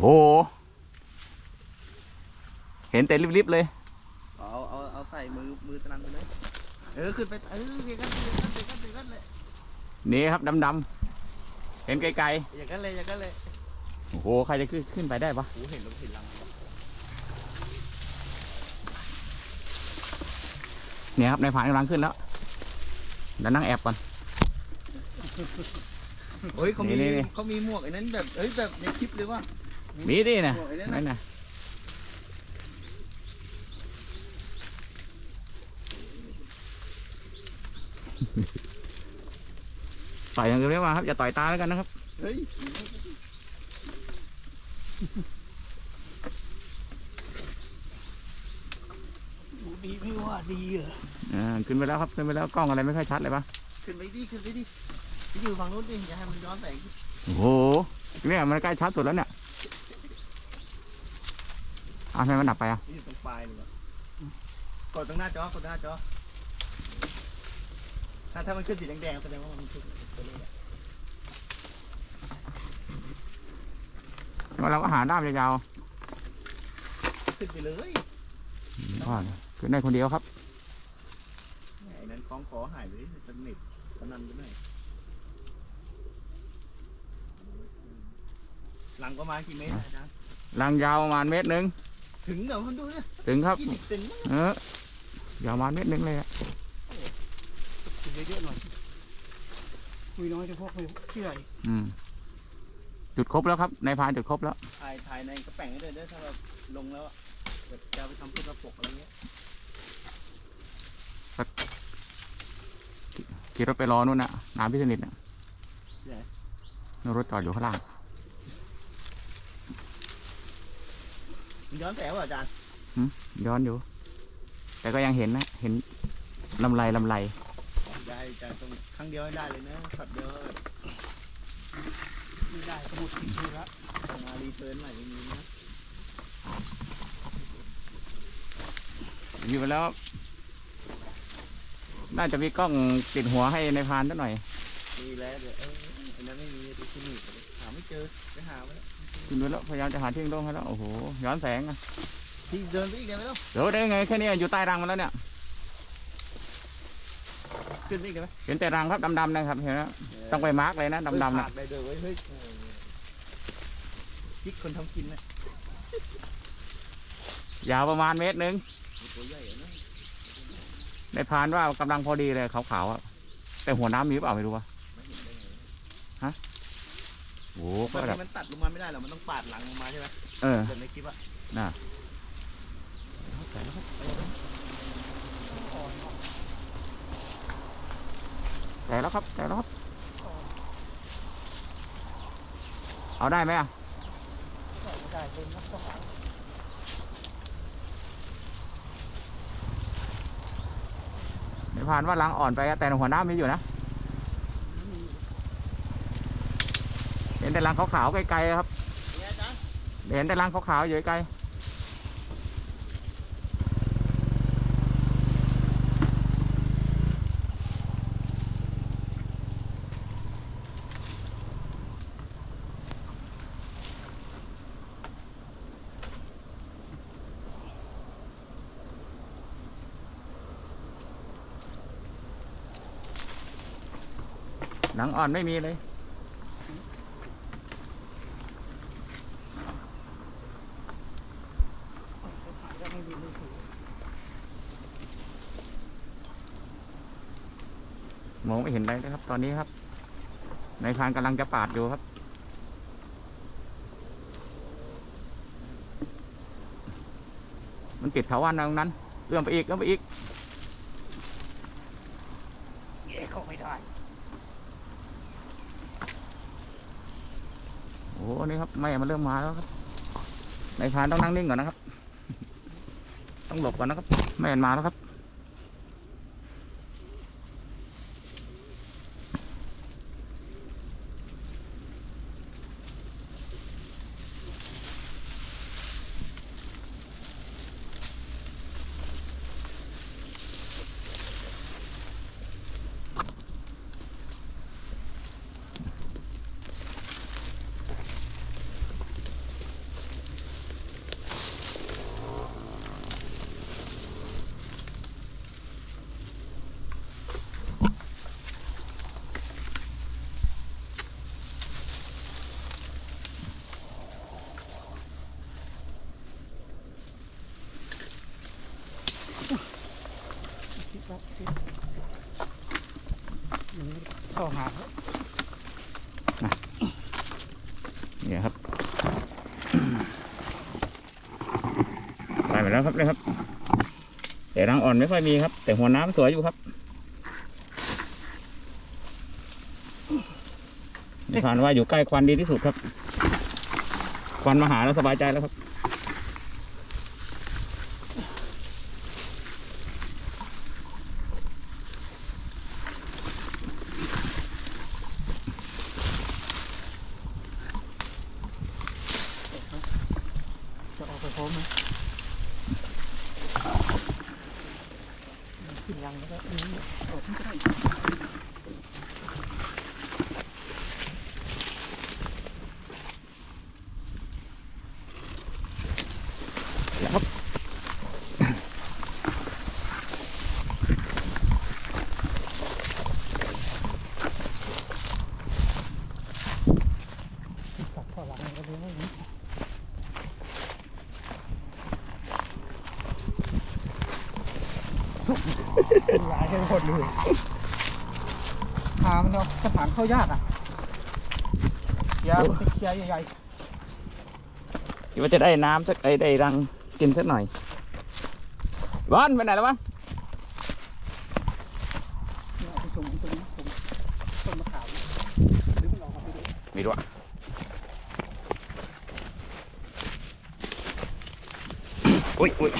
โห เห็นแต่ริบๆเลย เอาเอาเอาใส่มือมือตะนันไปเลยเออขึ้นไปเอออย่างนั้นอย่างนั้นอย่างนั้นอย่างนั้นเลยนี่ครับดำๆเห็นไกลอย่างนั้นเลยอย่างนั้นเลยๆโอ้โหใครจะขึ้นขึ้นไปได้ปะโอ้เห็นลมเห็นลังเนี่ยครับในายผ่านกำลังขึ้นแล้วเดี๋ยวนั่งแอบก่อน เฮ้ยเขามีนี่นี่ เขามีหมวกไอ้นั้นแบบเอ้ยแบบในคลิปเลยว่า มีดินะหมวกไอ้นั่นนั่นน่ะนะต่อยอย่างเดียวไม่มาครับอย่าต่อยตาแล้วกันนะครับเฮ้ยดีไม่ว่าดีเหรออ่าขึ้นไปแล้วครับขึ้นไปแล้วกล้องอะไรไม่ค่อยชัดเลยปะขึ้นไปดิขึ้นไปดิไปอยู่ฝั่งนู้นดิอย่าให้มันย้อนแสงโอ้โหเนี่ยมันใกล้ชัดสุดแล้วเนี่ย อ้าวทำไมมันดับไปอะอยู่ตรงปลายเลยวะกดตรงหน้าจอกดตรงหน้าจอถ้าถ้ามันขึ้นสีแดงๆแสดงว่ามันขึ้นตัวเลขอะเราก็หาด้ามยาวขึ้นไปเลยๆก็ขึ้นได้คนเดียวครับ ไอ้นั้นคล้องคอหายไปดิสนิทตะนันไปไหนหลังประมาณกี่เมตรอะอาจารย์ลังยาวประมาณเมตรหนึ่ง ถึงเหรอมันดูเนี่ยถึงครับกี่สิบเซนมั้งเออยาวประมาณเมตรหนึ่งเลยอะคุยเยอะๆหน่อยคุยน้อยจะพวกไม่เชื่อดิอืม จุดครบแล้วครับในายพรานจุดครบแล้ว ถ่ายถ่ายในกระแป้งให้ด้วยเด้อถ้าแบบลงแล้วอะแบบจะเอาไปทำพุทธปกอะไรเงี้ยขี่รถไปรอนู่นน่ะน้ำพิษนิทน่ะนู่นรถจอดอยู่ข้างล่าง มัน ย้อนแสงว่ะอาจารย์ย้อนอยู่ แต่ก็ยังเห็นนะ เห็นลำไรลำไรได้อาจารย์ตรงครั้งเดียวให้ได้เลยนะช็อตเดียวแบบไม่ได้สมุดผิดทีละมารีเทิร์นใหม่อย่างนี้นะอยู่ไปแล้ว น่าจะมีกล้องติดหัวให้ในายพรานสักหน่อยดีแล้วเดี๋ยวเอออันนั้นไม่มีดูที่นี่หาไม่เจอไปหาไว้แล้ว ขึ้นไปแล้วพยายามจะหาที่โล่งให้แล้วโอ้โหย้อนแสงอะที่เดินไปอีกได้ไหมล่ะเดี๋ยวได้ไงแค่นี้อยู่ใต้รังมันแล้วเนี่ยขึ้นไปอีกได้ไหมเห็นแต่รังครับดำๆนะครับเห็นไหมต้องไปมาร์กเลยนะดำๆนะนะได้เด้อเว้ยเฮ้ยเออกิ๊กคนทำกินนะยาวประมาณเมตรหนึ่งตัวใหญ่อะนะในพรานว่ากำลังพอดีเลยขาวๆอะแต่หัวน้ำมีหรือเปล่าไม่รู้วะ ไม่เห็นได้ไง โอ้โหแบก็บแบบนี้มันตัดลงมาไม่ได้หรอกมันต้องปาดหลังลงมาใช่ไหมเออแบบในคลิปอะแต่แล้วครับแต่แล้วครับ เอาได้ไหมอะไม่ได้เป็นนักต้องเอาในพรานว่ารังอ่อนไปอะแต่หัวน้ำมีอยู่นะ เห็นแต่รังขาวๆไกลๆครับ เห็นแต่รังขาวๆอยู่ไกลหนังอ่อนไม่มีเลย แล้วไม่มีมือถือ มองไม่เห็นอะไรเลยครับ ตอนนี้ครับนายพรานกำลังจะปาดอยู่ครับ มันปิดเถาวันตรงนั้น เอื้อมไปอีกเอื้อมไปอีกแย่เข้าไม่ได้ โอ้โหนี่ครับไม่มันเริ่มมาแล้วครับนายพรานต้องนั่งนิ่งก่อนนะครับ ต้องหลบก่อนนะครับไม่เห็นมาแล้วครับ เข้าหาเนี่ยครับไปหมดแล้วครับเลยครับ แต่รังอ่อนไม่ค่อยมีครับ แต่หัวน้ำสวยอยู่ครับนิพานว่าอยู่ใกล้ควันดีที่สุดครับ ควันมาหาแล้วสบายใจแล้วครับ จะออกไปพร้อมไหม ขึ้นยังแล้วก็อันนี้ออกไม่ได้ ครับ ตัดข้อหลังก็เลยไม่รู้เป็น หลายกันหมดเลยหามันเนาะสถานเข้ายากอะยามันจะเคลียร์ใหญ่ๆคิดว่าจะได้น้ำสักไอ้ได้รังกินสักหน่อยวันไปไหนแล้ววะไปส่งตรงนี้ผมต้นมะขามหรือมันออกมาไปดูมีด้วยอุ้ยอุ้ย